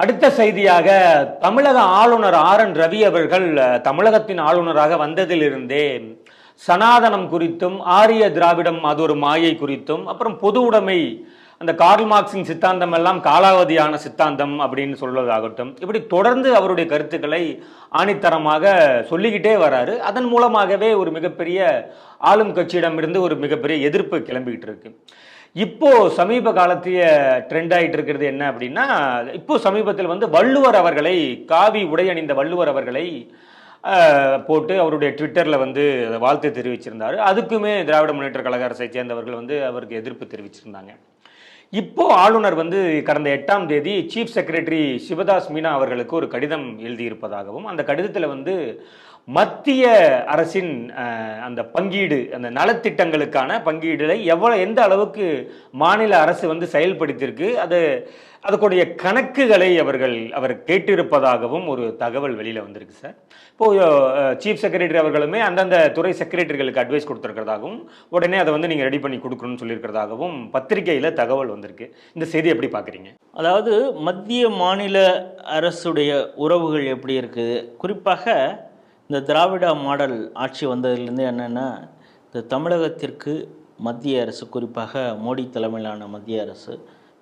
அடுத்த செய்தியாக தமிழக ஆளுநர் ஆர் என் ரவி அவர்கள் தமிழகத்தின் ஆளுநராக வந்ததிலிருந்தே சனாதனம் குறித்தும் ஆரிய திராவிடம் அது ஒரு மாயை குறித்தும் அப்புறம் பொது உடைமை அந்த கார்ல் மார்க்சின் சித்தாந்தம் எல்லாம் காலாவதியான சித்தாந்தம் அப்படின்னு சொல்வதாகட்டும் இப்படி தொடர்ந்து அவருடைய கருத்துக்களை ஆணித்தரமாக சொல்லிக்கிட்டே வராரு. அதன் மூலமாகவே ஒரு மிகப்பெரிய ஆளும் கட்சியிடமிருந்து ஒரு மிகப்பெரிய எதிர்ப்பு கிளம்பிக்கிட்டு இருக்கு. இப்போ சமீப காலத்திய ட்ரெண்ட் ஆகிட்டு இருக்கிறது என்ன அப்படின்னா இப்போ சமீபத்தில் வந்து வள்ளுவர் அவர்களை காவி உடை அணிந்த வள்ளுவர் அவர்களை போட்டு அவருடைய ட்விட்டரில் வந்து வாழ்த்து தெரிவிச்சிருந்தாரு. அதுக்குமே திராவிட முன்னேற்ற கழக அரசை சேர்ந்தவர்கள் வந்து அவருக்கு எதிர்ப்பு தெரிவிச்சிருந்தாங்க. இப்போ ஆளுநர் வந்து கடந்த எட்டாம் தேதி சீஃப் செக்ரட்டரி சிவதாஸ் மீனா அவர்களுக்கு ஒரு கடிதம் எழுதியிருப்பதாகவும் அந்த கடிதத்தில் வந்து மத்திய அரசின் அந்த பங்கீடு அந்த நலத்திட்டங்களுக்கான பங்கீடுகளை எவ்வளோ எந்த அளவுக்கு மாநில அரசு வந்து செயல்படுத்தியிருக்கு அது அதுக்குடைய கணக்குகளை அவர்கள் அவர் கேட்டிருப்பதாகவும் ஒரு தகவல் வெளியில் வந்திருக்கு சார். இப்போ சீஃப் செக்ரட்டரி அவர்களுமே அந்தந்த துறை செக்ரட்டரிகளுக்கு அட்வைஸ் கொடுத்துருக்கிறதாகவும் உடனே அதை வந்து நீங்கள் ரெடி பண்ணி கொடுக்கணும்னு சொல்லியிருக்கிறதாகவும் பத்திரிகையில் தகவல் வந்திருக்கு. இந்த செய்தி எப்படி பார்க்குறீங்க? அதாவது மத்திய மாநில அரசுடைய உறவுகள் எப்படி இருக்குது? குறிப்பாக இந்த திராவிட மாடல் ஆட்சி வந்ததுலேருந்து என்னென்னா இந்த தமிழகத்திற்கு மத்திய அரசு குறிப்பாக மோடி தலைமையிலான மத்திய அரசு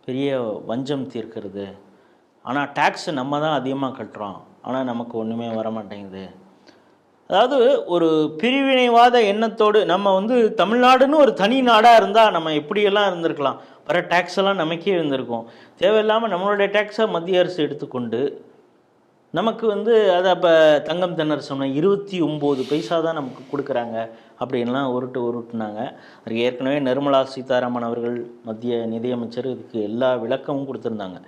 பெரிய வஞ்சம் தீர்க்கிறது. ஆனால் டேக்ஸ் நம்ம தான் அதிகமாக கட்டுறோம். ஆனால் நமக்கு ஒன்றுமே வர மாட்டேங்குது அதாவது ஒரு பிரிவினைவாத எண்ணத்தோடு நம்ம வந்து தமிழ்நாடுன்னு ஒரு தனி நாடாக இருந்தால் நம்ம எப்படியெல்லாம் இருந்திருக்கலாம்? வர டேக்ஸ் எல்லாம் நமக்கே இருந்திருக்கும். தேவையில்லாமல் நம்மளுடைய டேக்ஸை மத்திய அரசு எடுத்துக்கொண்டு நமக்கு வந்து அதை அப்போ தங்கம் தென்னர் சொன்ன இருபத்தி ஒம்பது பைசா தான் நமக்கு கொடுக்குறாங்க அப்படின்லாம் உருட்டு உருட்டுனாங்க. அதுக்கு ஏற்கனவே நிர்மலா சீதாராமன் அவர்கள் மத்திய நிதியமைச்சர் இதுக்கு எல்லா விளக்கமும் கொடுத்துருந்தாங்க.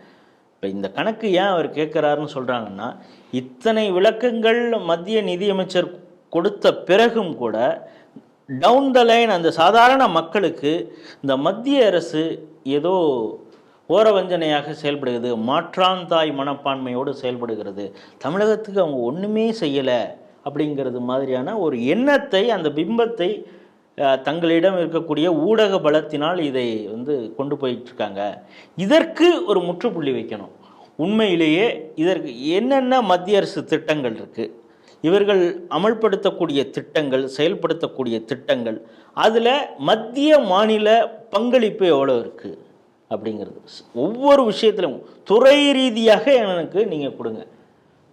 இப்போ இந்த கணக்கு ஏன் அவர் கேட்குறாருன்னு சொல்கிறாங்கன்னா இத்தனை விளக்கங்கள் மத்திய நிதியமைச்சர் கொடுத்த பிறகும் கூட டவுன் த லைன் அந்த சாதாரண மக்களுக்கு இந்த மத்திய அரசு ஏதோ ஓரவஞ்சனையாக செயல்படுகிறது மாற்றான் தாய் மனப்பான்மையோடு செயல்படுகிறது. தமிழகத்துக்கு அவங்க ஒன்றுமே செய்யலை அப்படிங்கிறது மாதிரியான ஒரு எண்ணத்தை அந்த பிம்பத்தை தங்களிடம் இருக்கக்கூடிய ஊடக பலத்தினால் இதை வந்து கொண்டு போயிட்டுருக்காங்க. இதற்கு ஒரு முற்றுப்புள்ளி வைக்கணும். உண்மையிலேயே இதற்கு என்னென்ன மத்திய அரசு திட்டங்கள் இருக்குது இவர்கள் அமல்படுத்தக்கூடிய திட்டங்கள் செயல்படுத்தக்கூடிய திட்டங்கள் அதில் மத்திய மாநில பங்களிப்பு எவ்வளோ இருக்குது அப்படிங்கிறது. ஒவ்வொரு விஷயத்திலும் துறை ரீதியாக எனக்கு நீங்கள் கொடுங்க.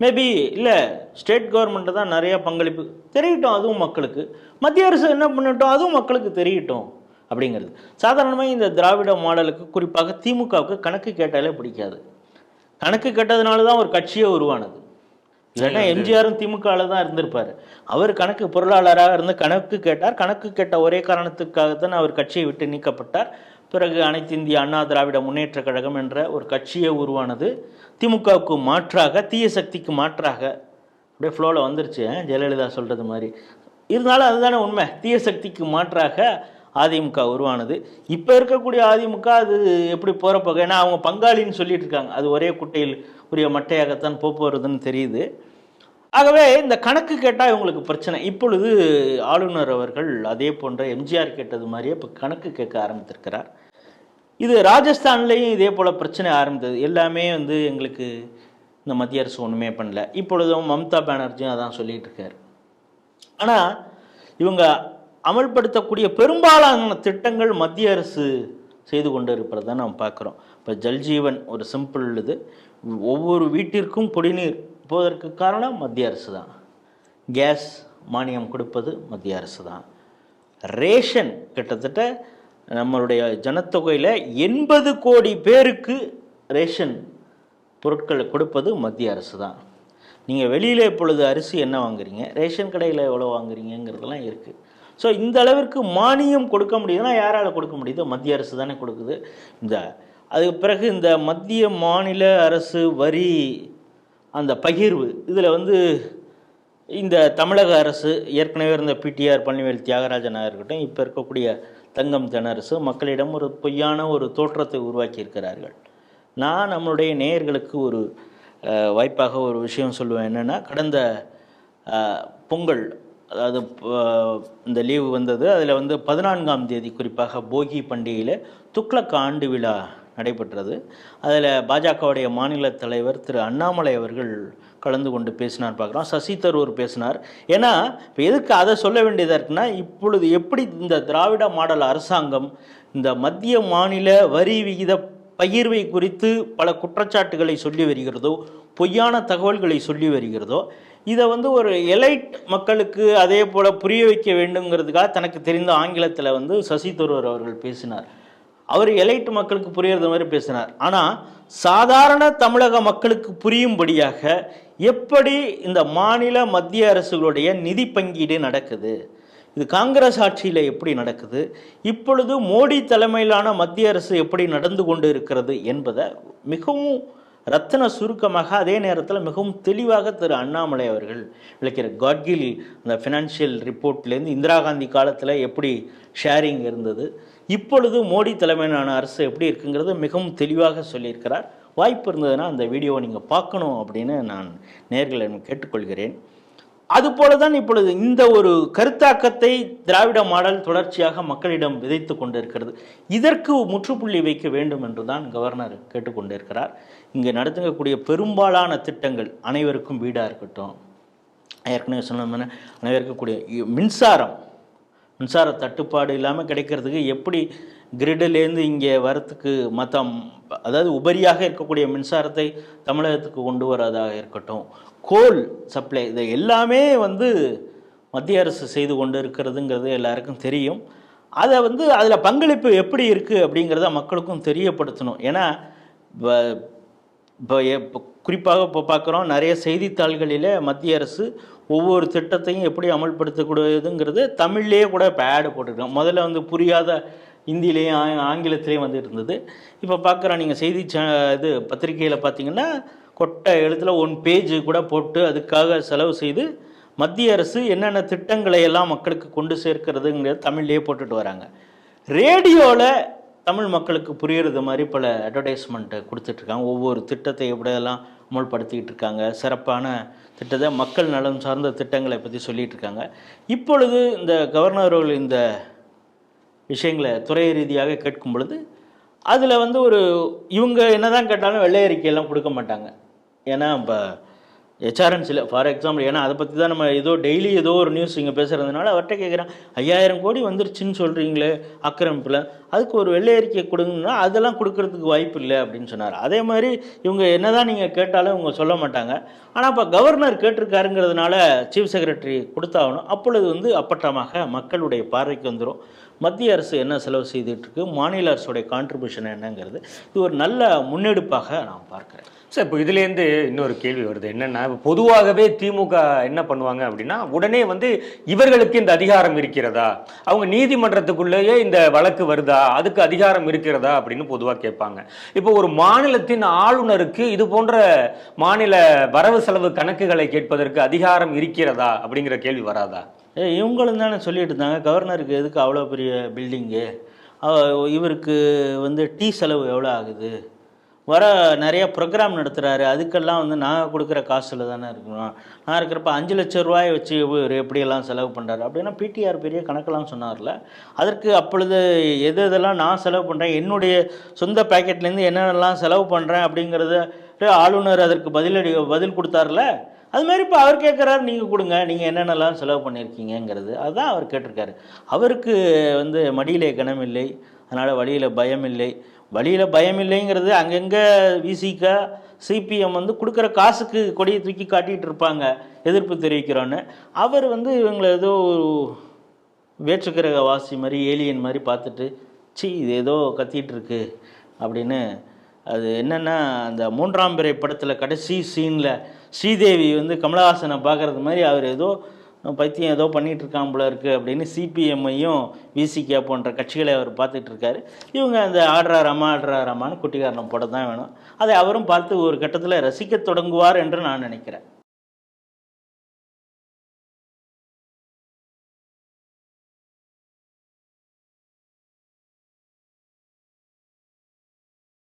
மேபி இல்லை ஸ்டேட் கவர்மெண்ட்டு தான் நிறைய பங்களிப்பு. தெரியட்டும் அதுவும் மக்களுக்கு. மத்திய அரசு என்ன பண்ணட்டும் அதுவும் மக்களுக்கு தெரியட்டும் அப்படிங்கிறது. சாதாரணமாக இந்த திராவிட மாடலுக்கு குறிப்பாக திமுகவுக்கு கணக்கு கேட்டாலே பிடிக்காது. கணக்கு கேட்டதுனால தான் ஒரு கட்சியே உருவானது. இல்லைன்னா எம்ஜிஆரும் திமுகவில் தான் இருந்திருப்பார். அவர் கணக்கு பொருளாளராக இருந்து கணக்கு கேட்டார். கணக்கு கேட்ட ஒரே காரணத்துக்காகத்தான் அவர் கட்சியை விட்டு நீக்கப்பட்டார். பிறகு அனைத்து இந்திய அண்ணா திராவிட முன்னேற்றக் கழகம் என்ற ஒரு கட்சியே உருவானது. திமுகவுக்கு மாற்றாக தீய சக்திக்கு மாற்றாக. அப்படியே ஃப்ளோவில் வந்துருச்சு ஜெயலலிதா சொல்கிறது மாதிரி. இருந்தாலும் அதுதானே உண்மை. தீய சக்திக்கு மாற்றாக அதிமுக உருவானது. இப்போ இருக்கக்கூடிய அதிமுக அது எப்படி போகிற போக ஏன்னா அவங்க பங்காளின்னு சொல்லிட்டு இருக்காங்க. அது ஒரே குட்டையில் உரிய மட்டையாகத்தான் போக போகிறதுன்னு தெரியுது. ஆகவே இந்த கணக்கு கேட்டால் இவங்களுக்கு பிரச்சனை. இப்பொழுது ஆளுநர் அவர்கள் அதே போன்ற எம்ஜிஆர் கேட்டது மாதிரியே இப்போ கணக்கு கேட்க ஆரம்பித்திருக்கிறார். இது ராஜஸ்தான்லேயும் இதே போல் பிரச்சனை ஆரம்பித்தது. எல்லாமே வந்து எங்களுக்கு இந்த மத்திய அரசு ஒன்றுமே பண்ணல. இப்பொழுதும் மம்தா பானர்ஜியும் அதான் சொல்லிகிட்டு இருக்கார். ஆனால் இவங்க அமல்படுத்தக்கூடிய பெரும்பாலான திட்டங்கள் மத்திய அரசு செய்து கொண்டு இருப்பதை நாம் பார்க்குறோம். இப்போ ஜல்ஜீவன் ஒரு சிம்பிள் இது. ஒவ்வொரு வீட்டிற்கும் குடிநீர் போவதற்கு காரணம் மத்திய அரசு தான். கேஸ் மானியம் கொடுப்பது மத்திய அரசு தான். ரேஷன் கிட்டத்தட்ட நம்மளுடைய ஜனத்தொகையில் எண்பது கோடி பேருக்கு ரேஷன் பொருட்களை கொடுப்பது மத்திய அரசு தான். நீங்கள் வெளியில் இப்பொழுது அரிசி என்ன வாங்குறீங்க? ரேஷன் கடையில் எவ்வளோ வாங்குறீங்கிறதெல்லாம் இருக்குது ஸோ இந்த அளவிற்கு மானியம் கொடுக்க முடியுதுன்னா யாரால் கொடுக்க முடியுது மத்திய அரசு தானே கொடுக்குது. இந்த அதுக்கு பிறகு இந்த மத்திய மாநில அரசு வரி அந்த பகிர்வு. இதில் வந்து இந்த தமிழக அரசு ஏற்கனவே இருந்த பிடிஆர் பழனிவேல் தியாகராஜனாக இருக்கட்டும் இப்போ இருக்கக்கூடிய தங்கம் தென்னரசு மக்களிடம் ஒரு பொய்யான ஒரு தோற்றத்தை உருவாக்கியிருக்கிறார்கள் நான் நம்மளுடைய நேயர்களுக்கு ஒரு வாய்ப்பாக ஒரு விஷயம் சொல்லுவேன் என்னென்னா கடந்த பொங்கல் அதாவது இந்த லீவு வந்தது அதில் வந்து பதினான்காம் தேதி குறிப்பாக போகி பண்டிகையில் துக்ளக் ஆண்டு விழா நடைபெற்றது. அதில் பாஜகவுடைய மாநில தலைவர் திரு அண்ணாமலை அவர்கள் கலந்து கொண்டு பேசினார் பார்க்குறோம். சசி தரூர் பேசினார். ஏன்னா இப்போ எதுக்கு அதை சொல்ல வேண்டியதாக இருக்குன்னா இப்பொழுது எப்படி இந்த திராவிட மாடல் அரசாங்கம் இந்த மத்திய மாநில வரி விகித பகிர்வை குறித்து பல குற்றச்சாட்டுகளை சொல்லி வருகிறதோ பொய்யான தகவல்களை சொல்லி வருகிறதோ இதை வந்து ஒரு எலைட் மக்களுக்கு அதே போல் புரிய வைக்க வேண்டுங்கிறதுக்காக தனக்கு தெரிந்த ஆங்கிலத்தில் வந்து சசி தரூர் அவர்கள் பேசினார். அவர் எலைட் மக்களுக்கு புரியறது மாதிரி பேசினார். ஆனால் சாதாரண தமிழக மக்களுக்கு புரியும்படியாக எப்படி இந்த மாநில மத்திய அரசுகளுடைய நிதி பங்கீடு நடக்குது? இது காங்கிரஸ் ஆட்சியில் எப்படி நடக்குது? இப்பொழுது மோடி தலைமையிலான மத்திய அரசு எப்படி நடந்து கொண்டு இருக்கிறது என்பதை மிகவும் ரத்தன சுருக்கமாக அதே நேரத்தில் மிகவும் தெளிவாக திரு அண்ணாமலை அவர்கள் விளக்கிற காட்கில் அந்த ஃபினான்ஷியல் ரிப்போர்ட்லேருந்து இந்திரா காந்தி காலத்தில் எப்படி ஷேரிங் இருந்தது? இப்பொழுது மோடி தலைமையிலான அரசு எப்படி இருக்குங்கிறத மிகவும் தெளிவாக சொல்லியிருக்கிறார். வாய்ப்பு இருந்ததுன்னா அந்த வீடியோவை நீங்கள் பார்க்கணும் அப்படின்னு நான் நேர்களிடம் கேட்டுக்கொள்கிறேன். அதுபோல தான் இப்பொழுது இந்த ஒரு கருத்தாக்கத்தை திராவிட மாடல் தொடர்ச்சியாக மக்களிடம் விதைத்து கொண்டிருக்கிறது. இதற்கு முற்றுப்புள்ளி வைக்க வேண்டும் என்று தான் கவர்னர் கேட்டுக்கொண்டிருக்கிறார். இங்கே நடத்தக்கூடிய பெரும்பாலான திட்டங்கள் அனைவருக்கும் வீடாக இருக்கட்டும். ஏற்கனவே சொன்ன அனைவருக்கும் கூடிய மின்சாரம் மின்சார தட்டுப்பாடு இல்லாமல் கிடைக்கிறதுக்கு எப்படி கிரிட்டிலேருந்து இங்கே வரத்துக்கு மற்ற அதாவது உபரியாக இருக்கக்கூடிய மின்சாரத்தை தமிழகத்துக்கு கொண்டு வரதாக இருக்கட்டும். கோல் சப்ளை இது எல்லாமே வந்து மத்திய அரசு செய்து கொண்டு இருக்கிறதுங்கிறது எல்லாருக்கும் தெரியும். அதை வந்து அதில் பங்களிப்பு எப்படி இருக்குது அப்படிங்கிறத மக்களுக்கும் தெரியப்படுத்தணும். ஏன்னா வ- இப்போ இப்போ குறிப்பாக இப்போ பார்க்குறோம் நிறைய செய்தித்தாள்களில் மத்திய அரசு ஒவ்வொரு திட்டத்தையும் எப்படி அமல்படுத்தக்கூடியதுங்கிறது தமிழ்லேயே கூட இப்போ ஆடு போட்டுருக்கோம் முதல்ல வந்து புரியாத ஹிந்திலேயும் ஆ- ஆங்கிலத்திலையும் வந்து இருந்தது. இப்போ பார்க்குறோம் நீங்கள் செய்தி ச இது பத்திரிகையில் பார்த்தீங்கன்னா கொட்டை எழுத்தில் ஒன் பேஜ் கூட போட்டு அதுக்காக செலவு செய்து மத்திய அரசு என்னென்ன திட்டங்களை எல்லாம் மக்களுக்கு கொண்டு சேர்க்கிறதுங்கிறது தமிழ்லேயே போட்டுட்டு வராங்க. ரேடியோவில் தமிழ் மக்களுக்கு புரியுறது மாதிரி பல அட்வர்டைஸ்மெண்ட்டை கொடுத்துட்ருக்காங்க. ஒவ்வொரு திட்டத்தை எப்படியெல்லாம் அமல்படுத்திக்கிட்டு இருக்காங்க சிறப்பான திட்டத்தை மக்கள் நலன் சார்ந்த திட்டங்களை பற்றி சொல்லிகிட்டு இருக்காங்க இப்பொழுது இந்த கவர்னர் அவர்கள் இந்த விஷயங்களை துறை ரீதியாக கேட்கும் பொழுது அதில் வந்து ஒரு இவங்க என்னதான் கேட்டாலும் வெள்ளை அறிக்கையெல்லாம் கொடுக்க மாட்டாங்க. ஏன்னா இப்போ ஹெச்ஆர்என்சியில் ஃபார் எக்ஸாம்பிள் ஏன்னா அதை பற்றி தான் நம்ம ஏதோ டெய்லி ஏதோ ஒரு நியூஸ் இங்கே பேசுகிறதுனால அவர்கிட்ட கேட்குறேன் ஐயாயிரம் கோடி வந்துருச்சுன்னு சொல்கிறீங்களே ஆக்கிரமிப்பில். அதுக்கு ஒரு வெள்ளை அறிக்கை கொடுங்கன்னா அதெல்லாம் கொடுக்கறதுக்கு வாய்ப்பு இல்லை அப்படின்னு சொன்னார். அதே மாதிரி இவங்க என்னதான் நீங்கள் கேட்டாலும் இவங்க சொல்ல மாட்டாங்க. ஆனால் இப்போ கவர்னர் கேட்டிருக்காருங்கிறதுனால சீஃப் செக்ரட்டரி கொடுத்தாகணும். அப்பொழுது வந்து அப்பட்டமாக மக்களுடைய பார்வைக்கு வந்துடும் மத்திய அரசு என்ன செலவு செய்துட்டுருக்கு மாநில அரசுடைய கான்ட்ரிபியூஷன் என்னங்கிறது இது ஒரு நல்ல முன்னெடுப்பாக நான் பார்க்குறேன். சார் இப்போ இதுலேருந்து இன்னொரு கேள்வி வருது. என்னென்னா பொதுவாகவே திமுக என்ன பண்ணுவாங்க அப்படின்னா உடனே வந்து இவர்களுக்கு இந்த அதிகாரம் இருக்கிறதா? அவங்க நீதிமன்றத்துக்குள்ளேயே இந்த வழக்கு வருதா? அதுக்கு அதிகாரம் இருக்கிறதா? அப்படின்னு பொதுவாக கேட்பாங்க. இப்போ ஒரு மாநிலத்தின் ஆளுநருக்கு இது போன்ற மாநில வரவு செலவு கணக்குகளை கேட்பதற்கு அதிகாரம் இருக்கிறதா? அப்படிங்கிற கேள்வி வராதா? ஏ இவங்களும் தானே சொல்லிட்டு இருந்தாங்க. கவர்னருக்கு எதுக்கு அவ்வளோ பெரிய பில்டிங்கு இவருக்கு வந்து டீ செலவு எவ்வளோ ஆகுது? வர நிறைய ப்ரோக்ராம் நடத்துகிறாரு அதுக்கெல்லாம் வந்து நான் கொடுக்குற காசில் தானே இருக்கணும். நான் இருக்கிறப்ப அஞ்சு லட்ச ரூபாயை வச்சு இவர் எப்படியெல்லாம் செலவு பண்ணுறாரு அப்படின்னா பிடிஆர் பெரிய கணக்கெல்லாம் சொன்னார்ல. அதற்கு அப்பொழுது எது எதெல்லாம் நான் செலவு பண்ணுறேன் என்னுடைய சொந்த பேக்கெட்லேருந்து என்னென்னலாம் செலவு பண்ணுறேன் அப்படிங்கிறத ஆளுநர் அதற்கு பதிலடி பதில் கொடுத்தார்ல? அது மாதிரி இப்போ அவர் கேட்குறாரு நீங்கள் கொடுங்க நீங்கள் என்னென்னலாம் செலவு பண்ணியிருக்கீங்கங்கிறது அதுதான் அவர் கேட்டிருக்காரு. அவருக்கு வந்து மடியிலே கணம் இல்லை அதனால் வழியில் பயம் இல்லை. வழியில் பயம் இல்லைங்கிறது அங்கங்கே விசிக சிபிஎம் வந்து கொடுக்குற காசுக்கு கொடியை தூக்கி காட்டிகிட்டு இருப்பாங்க எதிர்ப்பு தெரிவிக்கிறோன்னு. அவர் வந்து இவங்களை ஏதோ வேற்றுக்கிரக வாசி மாதிரி ஏலியன் மாதிரி பார்த்துட்டு சி இது ஏதோ கத்திட்டு இருக்கு அப்படின்னு. அது என்னென்னா அந்த மூன்றாம் பிறை படத்தில் கடைசி சீனில் ஸ்ரீதேவி வந்து கமலஹாசனை பார்க்குறது மாதிரி அவர் ஏதோ பைத்தியம் ஏதோ பண்ணிட்டு இருக்கான் போல இருக்குது அப்படின்னு சிபிஎம்ஐயும் விசிகே போன்ற கட்சிகளை அவர் பார்த்துட்டு இருக்காரு. இவங்க அந்த ஆடுறா ரமா ஆடுறா ரமான்னு குட்டிகாரணம் போட தான் வேணும். அதை அவரும் பார்த்து ஒரு கட்டத்தில் ரசிக்கத் தொடங்குவார் என்று நான் நினைக்கிறேன்.